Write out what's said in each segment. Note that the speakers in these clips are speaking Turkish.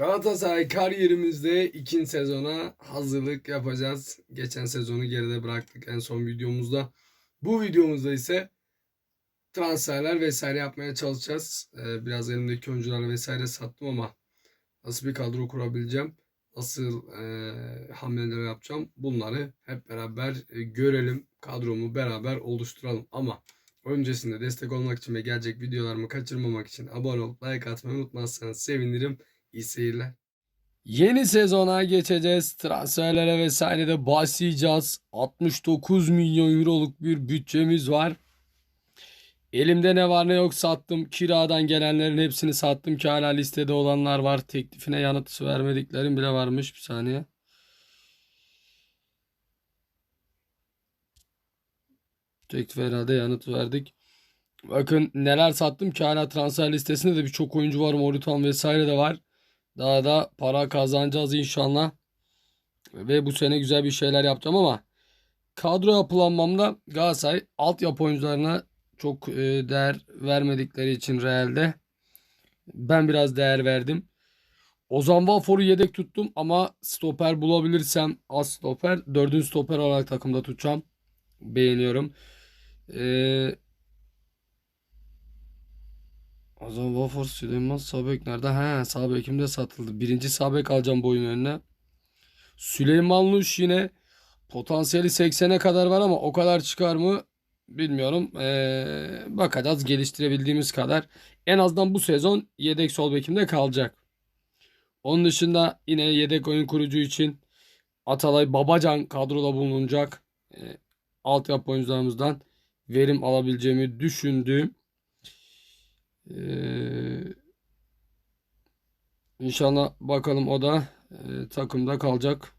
Galatasaray kariyerimizde ikinci sezona hazırlık yapacağız. Geçen sezonu geride bıraktık en son videomuzda. Bu videomuzda ise transferler vesaire yapmaya çalışacağız. Ee, biraz elimdeki oyuncuları vesaire sattım ama nasıl bir kadro kurabileceğim, nasıl e, hamleler yapacağım bunları hep beraber e, görelim. Kadromu beraber oluşturalım ama öncesinde destek olmak için ve gelecek videolarımı kaçırmamak için abone olup like atmayı unutmazsanız sevinirim. İyi seyirler. Yeni sezona geçeceğiz. Transferlere vesaire de başlayacağız. 69 milyon euroluk bir bütçemiz var. Elimde ne var ne yok sattım. Kiradan gelenlerin hepsini sattım ki hala listede olanlar var. Teklifine yanıt vermediklerim bile varmış. Bir saniye. Teklif herhalde yanıt verdik. Bakın neler sattım ki hala transfer listesinde de birçok oyuncu var. Moriton vesaire de var. Daha da para kazanacağız inşallah. Ve bu sene güzel bir şeyler yapacağım ama kadro yapılanmamda Galatasaray altyapı oyuncularına çok e, değer vermedikleri için Real'de ben biraz değer verdim. Ozan Vafor'u yedek tuttum ama stoper bulabilirsem az stoper. Dördüncü stoper olarak takımda tutacağım. Beğeniyorum. Ee, Ozan Vafor Süleyman Sabek nerede? He Sabek'im de satıldı. Birinci Sabek alacağım bu oyun önüne. Süleyman Luş yine potansiyeli 80'e kadar var ama o kadar çıkar mı bilmiyorum. Ee, bakacağız geliştirebildiğimiz kadar. En azından bu sezon yedek sol bekimde kalacak. Onun dışında yine yedek oyun kurucu için Atalay Babacan kadroda bulunacak. Ee, altyapı oyuncularımızdan verim alabileceğimi düşündüğüm ee, inşallah bakalım o da e, takımda kalacak.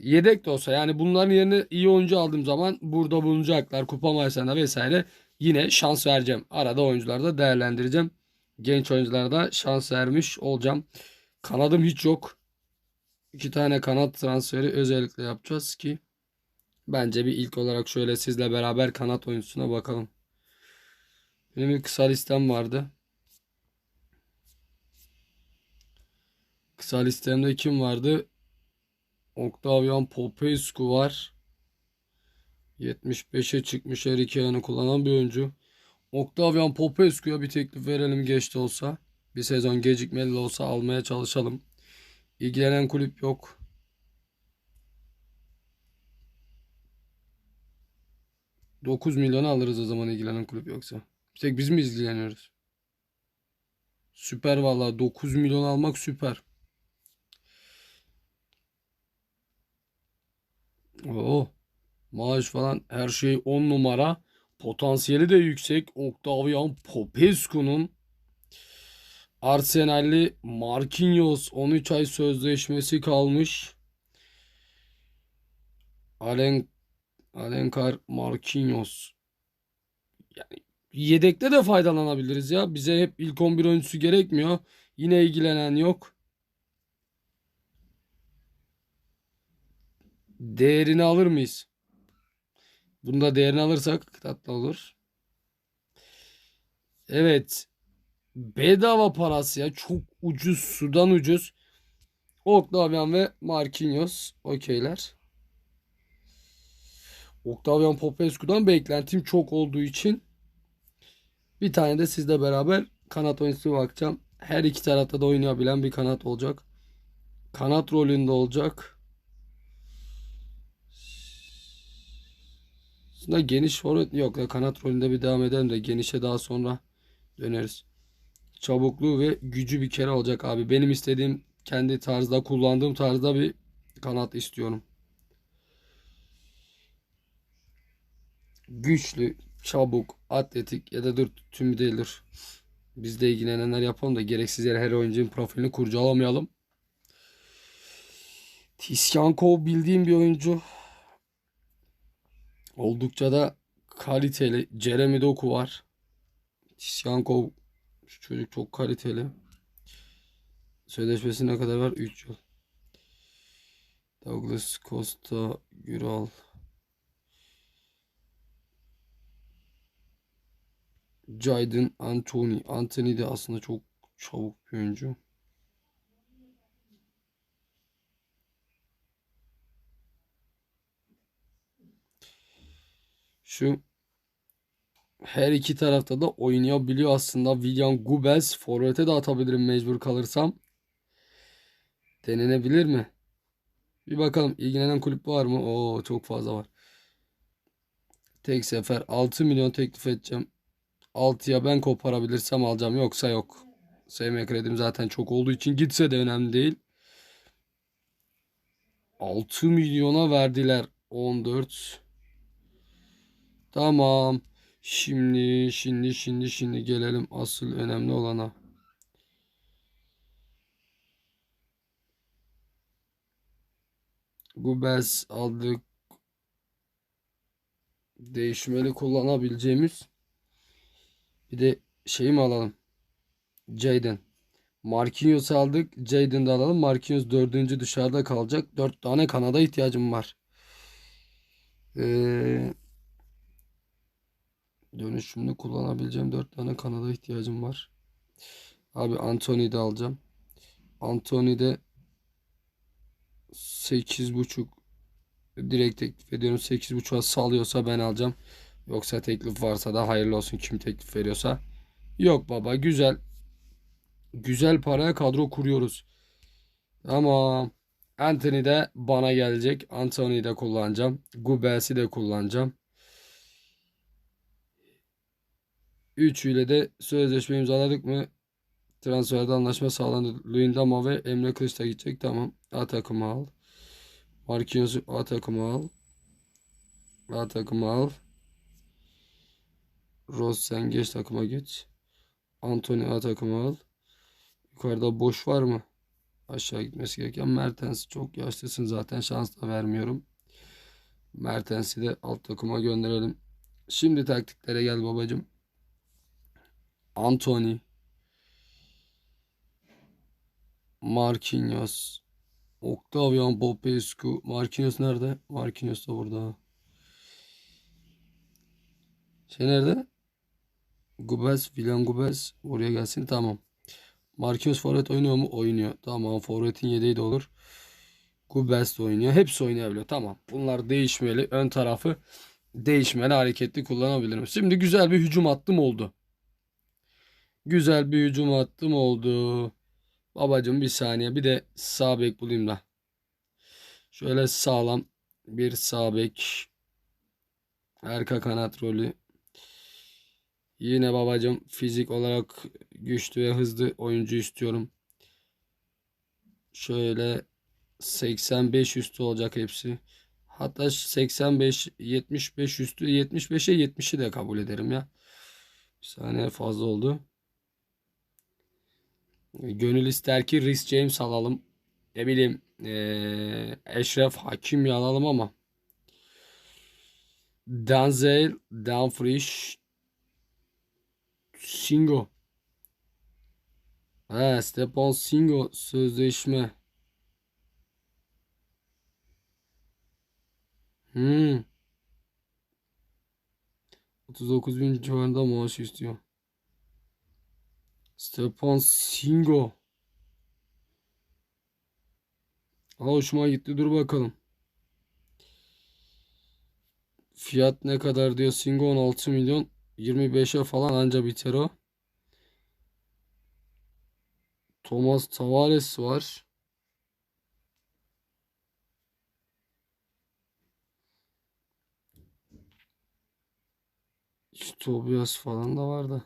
Yedek de olsa yani bunların yerine iyi oyuncu aldığım zaman burada bulunacaklar. Kupa maçlarında vesaire yine şans vereceğim. Arada oyuncuları da değerlendireceğim. Genç oyunculara da şans vermiş olacağım. Kanadım hiç yok. İki tane kanat transferi özellikle yapacağız ki bence bir ilk olarak şöyle sizle beraber kanat oyuncusuna bakalım. Benim bir kısa listem vardı. Kısa listemde kim vardı? Octavian Popescu var. 75'e çıkmış her iki ayağını kullanan bir oyuncu. Octavian Popescu'ya bir teklif verelim geç de olsa. Bir sezon gecikmeli de olsa almaya çalışalım. İlgilenen kulüp yok. Dokuz milyonu alırız o zaman ilgilenen kulüp yoksa. Bir tek biz mi ilgileniyoruz? Süper vallahi 9 milyon almak süper. Oo. Maaş falan her şey 10 numara. Potansiyeli de yüksek. Octavian Popescu'nun Arsenal'li Marquinhos 13 ay sözleşmesi kalmış. Alen Alenkar Marquinhos. Yani yedekte de faydalanabiliriz ya. Bize hep ilk 11 oyuncusu gerekmiyor. Yine ilgilenen yok. Değerini alır mıyız? Bunda değerini alırsak tatlı olur. Evet. Bedava parası ya. Çok ucuz. Sudan ucuz. Octavian ve Marquinhos. Okeyler. Octavian Popescu'dan beklentim çok olduğu için bir tane de sizle beraber kanat oyuncusu bakacağım. Her iki tarafta da oynayabilen bir kanat olacak. Kanat rolünde olacak. Aslında geniş forvet yok kanat rolünde bir devam edelim de genişe daha sonra döneriz. Çabukluğu ve gücü bir kere olacak abi. Benim istediğim kendi tarzda kullandığım tarzda bir kanat istiyorum. Güçlü, çabuk, atletik ya da dur tüm değildir. Biz de ilgilenenler yapalım da gereksiz yere her oyuncunun profilini kurcalamayalım. Tisyankov bildiğim bir oyuncu. Oldukça da kaliteli. Jeremy Doku var. Tisyankov şu çocuk çok kaliteli. Sözleşmesi ne kadar var? 3 yıl. Douglas Costa Güral. Jayden Anthony. Anthony de aslında çok çabuk bir oyuncu. Şu her iki tarafta da oynayabiliyor aslında. William Gubels forvete de atabilirim mecbur kalırsam. Denenebilir mi? Bir bakalım ilgilenen kulüp var mı? Oo çok fazla var. Tek sefer 6 milyon teklif edeceğim. 6'ya ben koparabilirsem alacağım. Yoksa yok. SM kredim zaten çok olduğu için gitse de önemli değil. 6 milyona verdiler. 14. Tamam. Şimdi şimdi şimdi şimdi gelelim asıl önemli olana. Gubels aldık. Değişmeli kullanabileceğimiz. Bir de şey mi alalım? Jayden. Marquinhos aldık. Jayden de alalım. Marquinhos dördüncü dışarıda kalacak. Dört tane kanada ihtiyacım var. Ee, dönüşümlü kullanabileceğim dört tane kanada ihtiyacım var. Abi Anthony'yi de alacağım. Anthony de 8.5 direkt teklif ediyorum. 8.5'a salıyorsa ben alacağım. Yoksa teklif varsa da hayırlı olsun kim teklif veriyorsa. Yok baba güzel. Güzel paraya kadro kuruyoruz. Tamam. Anthony de bana gelecek. Anthony'yi de kullanacağım. Gubels'i de kullanacağım. Üçüyle de sözleşme imzaladık mı? Transferde anlaşma sağlandı. Luyendama ve Emre Kılıç da gidecek. Tamam. A takımı al. Marquinhos'u A takımı al. A takımı al. Ross sen geç takıma geç. Anthony A takımı al. Yukarıda boş var mı? Aşağı gitmesi gereken Mertens. Çok yaşlısın zaten şans da vermiyorum. Mertens'i de alt takıma gönderelim. Şimdi taktiklere gel babacım. Anthony. Marquinhos. Octavian Popescu. Marquinhos nerede? Marquinhos da burada. Şey nerede? Gubels, William Gubels. Buraya gelsin. Tamam. Marquinhos forvet oynuyor mu? Oynuyor. Tamam. Forvetin yedeği de olur. Gubels de oynuyor. Hepsi oynayabiliyor. Tamam. Bunlar değişmeli. Ön tarafı değişmeli hareketli kullanabilirim. Şimdi güzel bir hücum hattım oldu. Güzel bir hücum hattım oldu. Babacım bir saniye. Bir de sağ bek bulayım da. Şöyle sağlam bir sağ bek. Arka kanat rolü. Yine babacım fizik olarak güçlü ve hızlı oyuncu istiyorum. Şöyle 85 üstü olacak hepsi. Hatta 85 75 üstü 75'e 70'i de kabul ederim ya. Bir saniye fazla oldu. Gönül ister ki Rhys James alalım. Ne bileyim eee Eşref Hakimi alalım ama Denzel Dumfries Singo He Stepan Singo sözleşme Hmm 39 bin civarında maaş istiyor. Stepan Singo. Aa, hoşuma gitti. Dur bakalım. Fiyat ne kadar diyor. Singo 16 milyon. 25'e falan anca biter o. Thomas Tavares var. İşte Tobias falan da var da.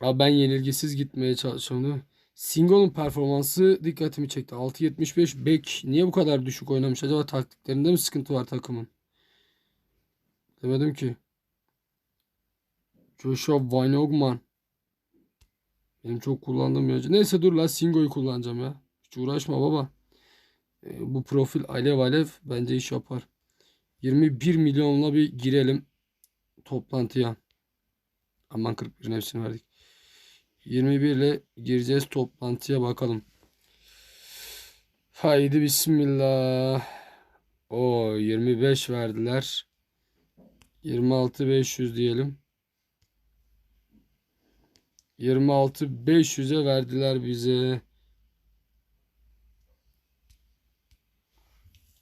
Abi ben yenilgisiz gitmeye çalışıyorum. Singo'nun performansı dikkatimi çekti. 6.75 bek niye bu kadar düşük oynamış? Acaba taktiklerinde mi sıkıntı var takımın? Demedim ki. Joshua Weinogman. Benim çok kullandığım bir oyuncu. Neyse dur la Singo'yu kullanacağım ya. Hiç uğraşma baba. E, bu profil alev alev bence iş yapar. 21 milyonla bir girelim toplantıya. Aman 41'in hepsini verdik. 21 ile gireceğiz toplantıya bakalım. Haydi bismillah. O 25 verdiler. 26 500 diyelim. 26 500'e verdiler bize.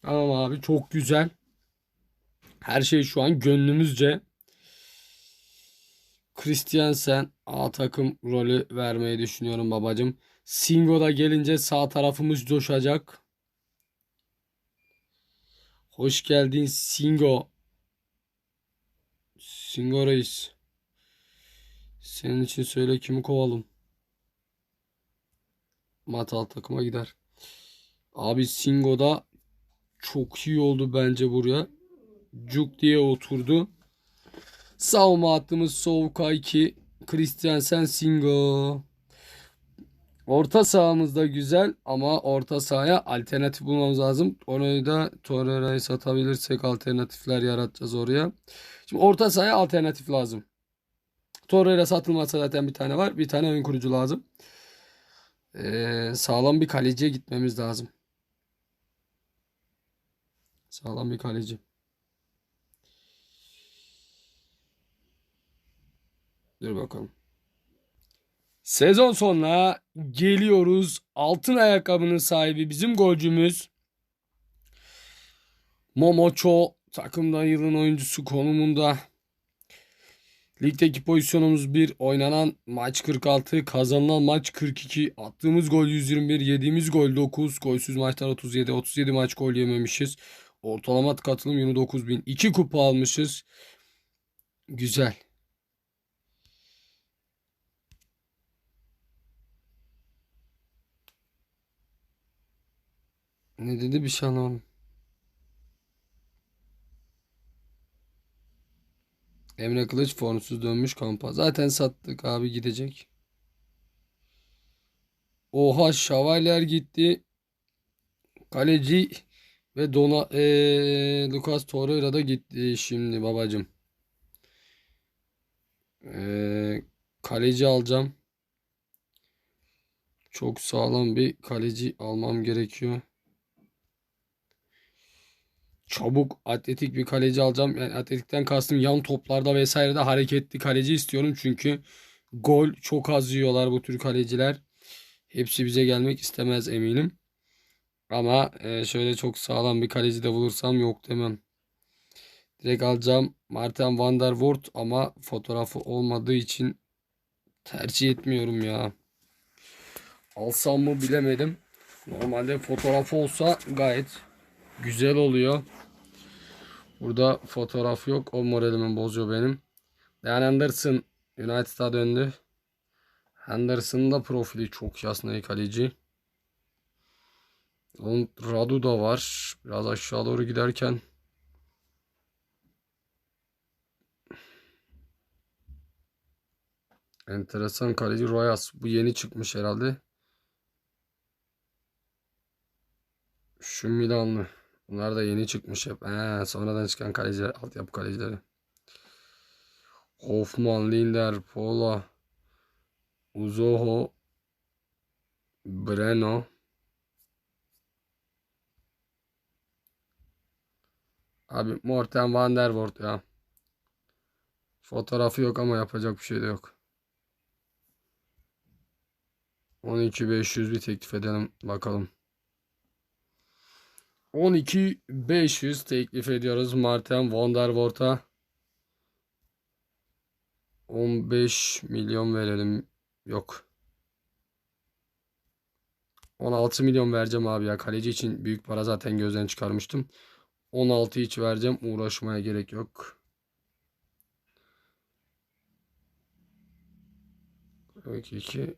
Tamam abi çok güzel. Her şey şu an gönlümüzce. Christiansen A takım rolü vermeyi düşünüyorum babacım. Singo da gelince sağ tarafımız coşacak. Hoş geldin Singo. Singo reis. Senin için söyle kimi kovalım. Matal takıma gider. Abi Singo da çok iyi oldu bence buraya. Cuk diye oturdu. Savunma hattımız Sovka 2. Christiansen Singo. Orta sahamız da güzel ama orta sahaya alternatif bulmamız lazım. Onu da Torreira'yı satabilirsek alternatifler yaratacağız oraya. Şimdi orta sahaya alternatif lazım. Torreira satılmazsa zaten bir tane var. Bir tane oyun kurucu lazım. Ee, sağlam bir kaleciye gitmemiz lazım. Sağlam bir kaleci. Dur bakalım. Sezon sonuna geliyoruz. Altın ayakkabının sahibi bizim golcümüz. Momocho takımda yılın oyuncusu konumunda. Ligdeki pozisyonumuz 1. Oynanan maç 46. Kazanılan maç 42. Attığımız gol 121. Yediğimiz gol 9. Golsüz maçlar 37. 37 maç gol yememişiz. Ortalama katılım 29 bin. 2 kupa almışız. Güzel. Ne dedi bir şey anlamadım. Emre Kılıç formsuz dönmüş kampa. Zaten sattık abi gidecek. Oha Şavalyer gitti. Kaleci ve Dona eee, Lucas Torreira da gitti şimdi babacım. Eee, kaleci alacağım. Çok sağlam bir kaleci almam gerekiyor. Çabuk atletik bir kaleci alacağım. Yani atletikten kastım yan toplarda vesairede hareketli kaleci istiyorum. Çünkü gol çok az yiyorlar bu tür kaleciler. Hepsi bize gelmek istemez eminim. Ama e, şöyle çok sağlam bir kaleci de bulursam yok demem. Direkt alacağım Martin van der Voort ama fotoğrafı olmadığı için tercih etmiyorum ya. Alsam mı bilemedim. Normalde fotoğrafı olsa gayet güzel oluyor. Burada fotoğraf yok. O moralimi bozuyor benim. Dan Anderson United'a döndü. Henderson'ın da profili çok yasnayı kaleci. Onun Radu da var. Biraz aşağı doğru giderken. Enteresan kaleci Royas. Bu yeni çıkmış herhalde. Şu Milanlı. Bunlar da yeni çıkmış hep. He, sonradan çıkan kaleciler, altyapı kalecileri. Hoffman, Linder, Pola, Uzoho, Breno. Abi Morten van der Voort ya. Fotoğrafı yok ama yapacak bir şey de yok. 12.500 bir teklif edelim bakalım. 12.500 teklif ediyoruz Martin van der Voort'a. 15 milyon verelim. Yok. 16 milyon vereceğim abi ya. Kaleci için büyük para zaten gözden çıkarmıştım. 16 hiç vereceğim. Uğraşmaya gerek yok. Peki 2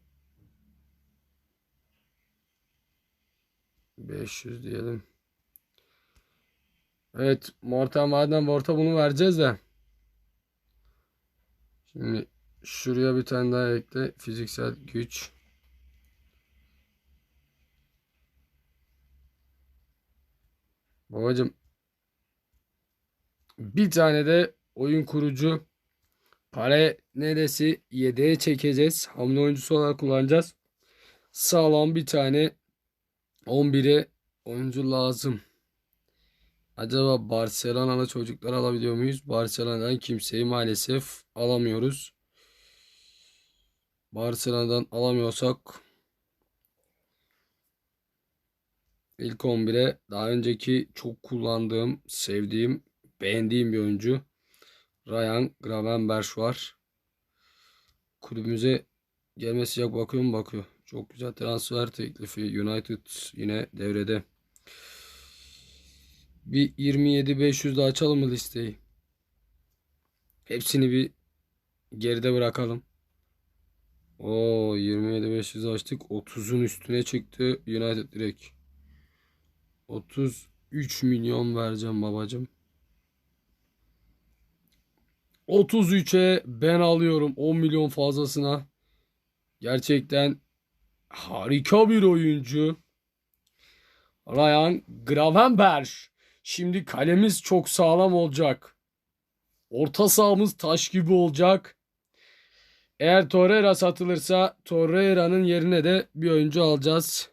500 diyelim. Evet, Morten Maden Vort'a bunu vereceğiz de. Şimdi şuraya bir tane daha ekle. Fiziksel güç. Babacım bir tane de oyun kurucu Pare neresi yedeğe çekeceğiz. Hamle oyuncusu olarak kullanacağız. Sağlam bir tane 11'e oyuncu lazım. Acaba Barcelona'lı çocuklar alabiliyor muyuz? Barcelona'dan kimseyi maalesef alamıyoruz. 12.500 Barcelona'dan alamıyorsak ilk 11'e daha önceki çok kullandığım, sevdiğim, beğendiğim bir oyuncu Ryan Gravenberch var. Kulübümüze gelmesi sıcak bakıyor mu? Bakıyor. Çok güzel transfer teklifi. United yine devrede. Bir 27-500 daha açalım mı listeyi? Hepsini bir geride bırakalım. O 27-500 açtık. 30'un üstüne çıktı United direkt. 33 milyon vereceğim babacım. 33'e ben alıyorum 10 milyon fazlasına. Gerçekten harika bir oyuncu. Ryan Gravenberch. Şimdi kalemiz çok sağlam olacak. Orta sahamız taş gibi olacak. Eğer Torreira satılırsa Torreira'nın yerine de bir oyuncu alacağız.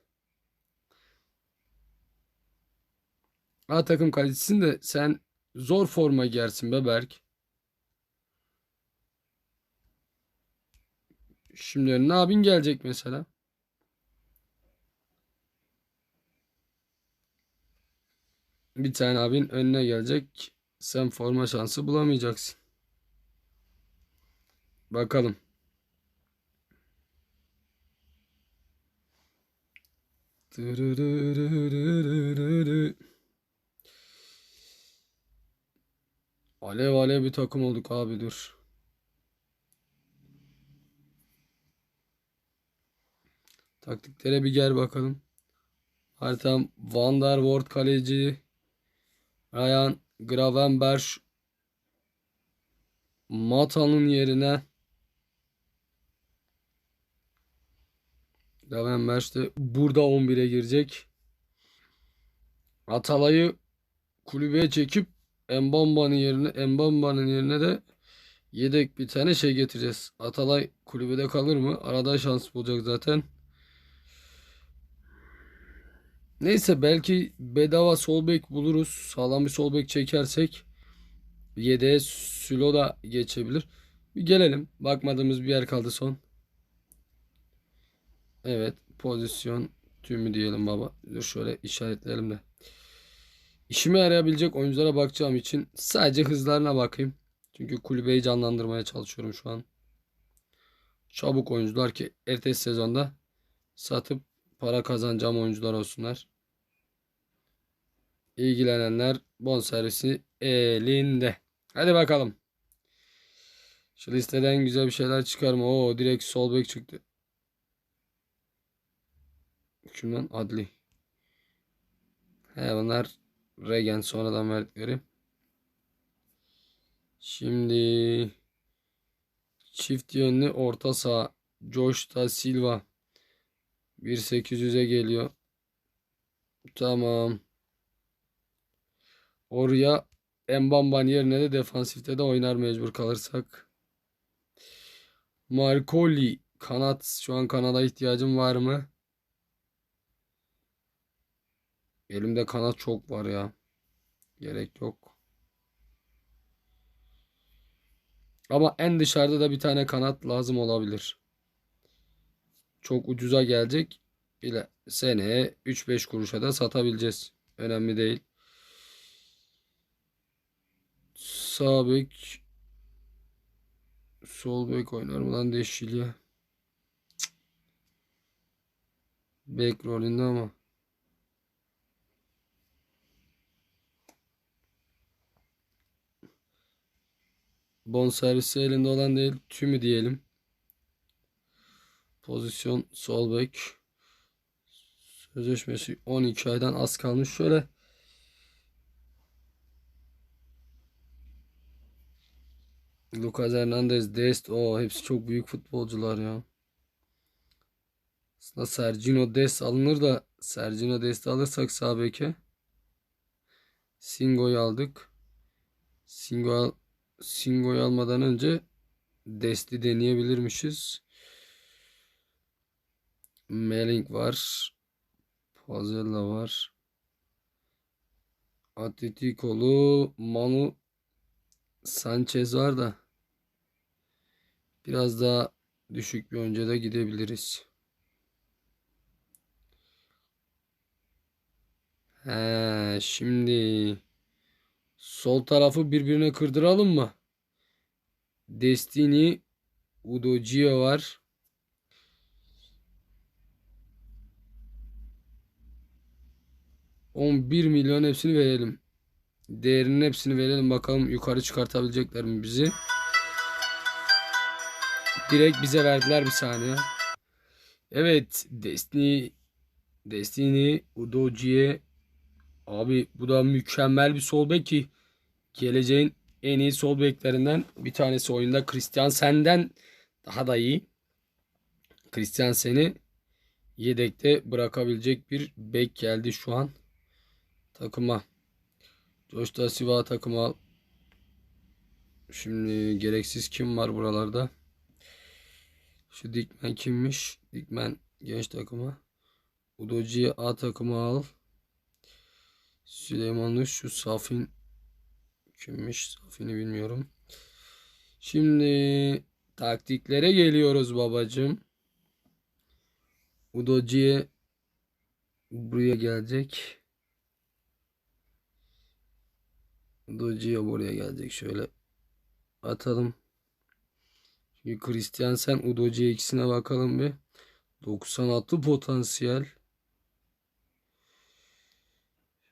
A takım kalitesini de sen zor forma giyersin be Berk. Şimdi önüne abin gelecek mesela. Bir tane abin önüne gelecek. Sen forma şansı bulamayacaksın. Bakalım. Alev alev bir takım olduk abi dur. Taktiklere bir gel bakalım. Haritam Van der Voort kaleci. Ryan Gravenberch Mata'nın yerine Gravenberch de burada 11'e girecek. Atalay'ı kulübeye çekip Mbamba'nın yerine Mbamba'nın yerine de yedek bir tane şey getireceğiz. Atalay kulübede kalır mı? Arada şans bulacak zaten. Neyse belki bedava sol bek buluruz. Sağlam bir sol bek çekersek yedeğe Sülo da geçebilir. Bir gelelim. Bakmadığımız bir yer kaldı son. Evet. Pozisyon tümü diyelim baba. Dur şöyle işaretleyelim de. İşime yarayabilecek oyunculara bakacağım için sadece hızlarına bakayım. Çünkü kulübeyi canlandırmaya çalışıyorum şu an. Çabuk oyuncular ki ertesi sezonda satıp para kazanacağım oyuncular olsunlar. İlgilenenler bonservisi elinde. Hadi bakalım. Şu listeden güzel bir şeyler çıkar mı? Oo direkt sol bek çıktı. Kimden? Adli. He bunlar Regen sonradan verdikleri. Şimdi çift yönlü orta saha Josh da Silva 1800'e geliyor. Tamam. Oraya Mbamba'nın yerine de defansifte de oynar mecbur kalırsak. Marcoli kanat şu an kanada ihtiyacım var mı? Elimde kanat çok var ya. Gerek yok. Ama en dışarıda da bir tane kanat lazım olabilir. Çok ucuza gelecek. İle seneye 3-5 kuruşa da satabileceğiz. Önemli değil. Sağ bek sol bek oynar mı lan Deşilya? Bek rolünde ama. Bonservisi elinde olan değil. Tümü diyelim. Pozisyon sol bek. Sözleşmesi 12 aydan az kalmış. Şöyle Lucas Hernandez, Dest. O hepsi çok büyük futbolcular ya. Aslında Sergino Dest alınır da Sergino Dest alırsak sağ beke Singo'yu aldık. Singo Singo'yu almadan önce Dest'i deneyebilirmişiz. Melling var. Pazella var. Atletico'lu Manu Sanchez var da biraz daha düşük bir da gidebiliriz. He, şimdi sol tarafı birbirine kırdıralım mı? Destiny Udogie var. On bir milyon hepsini verelim. Değerinin hepsini verelim bakalım yukarı çıkartabilecekler mi bizi? Direkt bize verdiler bir saniye. Evet Destiny Destiny Udogie abi bu da mükemmel bir sol bek ki geleceğin en iyi sol beklerinden bir tanesi oyunda Christiansen'den daha da iyi. Christiansen'i yedekte bırakabilecek bir bek geldi şu an takıma. Josh da Silva takıma. Şimdi gereksiz kim var buralarda? Şu Dikmen kimmiş? Dikmen genç takıma. Udoji'yi A takıma al. Süleymanlı şu Safin kimmiş? Safin'i bilmiyorum. Şimdi taktiklere geliyoruz babacığım. Udoji'ye buraya gelecek. Udoji'ye buraya gelecek. Şöyle atalım. Şimdi Christiansen Udoji ikisine bakalım bir. 96 potansiyel.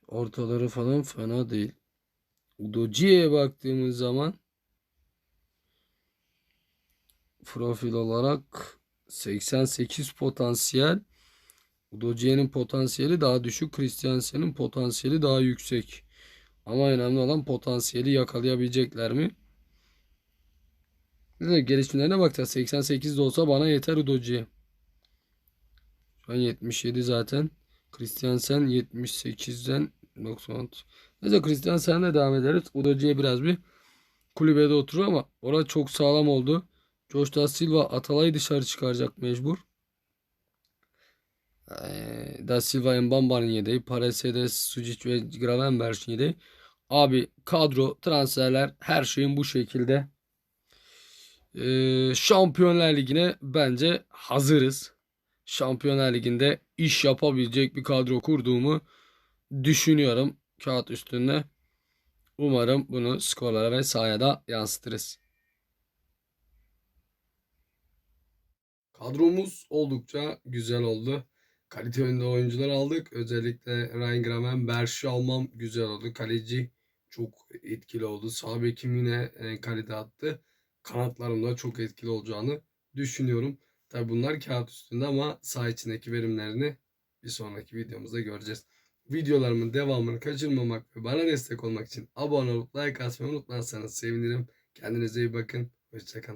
Ortaları falan fena değil. Udoji'ye baktığımız zaman profil olarak 88 potansiyel. Udoji'nin potansiyeli daha düşük. Christiansen'in potansiyeli daha yüksek. Ama önemli olan potansiyeli yakalayabilecekler mi? Ne gelişimlerine bakacağız. 88 de olsa bana yeter Udoji'ye. Şu an 77 zaten. Christiansen 78'den 96. Neyse Christiansen'le devam ederiz. Udoji'ye biraz bir kulübede oturuyor ama orada çok sağlam oldu. Josh Da Silva Atalay'ı dışarı çıkaracak mecbur. Ee, da Silva Mbamba'nın yedeği. Paresedes, Sucic ve Gravenberch'in yedeği. Abi kadro, transferler her şeyin bu şekilde. Ee, Şampiyonlar Ligi'ne bence hazırız. Şampiyonlar Ligi'nde iş yapabilecek bir kadro kurduğumu düşünüyorum kağıt üstünde. Umarım bunu skorlara ve sahaya da yansıtırız. Kadromuz oldukça güzel oldu. Kalite önünde oyuncular aldık. Özellikle Ryan Gravenberch'i almam güzel oldu. Kaleci çok etkili oldu. Sağ bekim yine e, kalite attı. Kanatlarımda çok etkili olacağını düşünüyorum. Tabi bunlar kağıt üstünde ama saha içindeki verimlerini bir sonraki videomuzda göreceğiz. Videolarımın devamını kaçırmamak ve bana destek olmak için abone olup like atmayı unutmazsanız sevinirim. Kendinize iyi bakın. Hoşçakalın.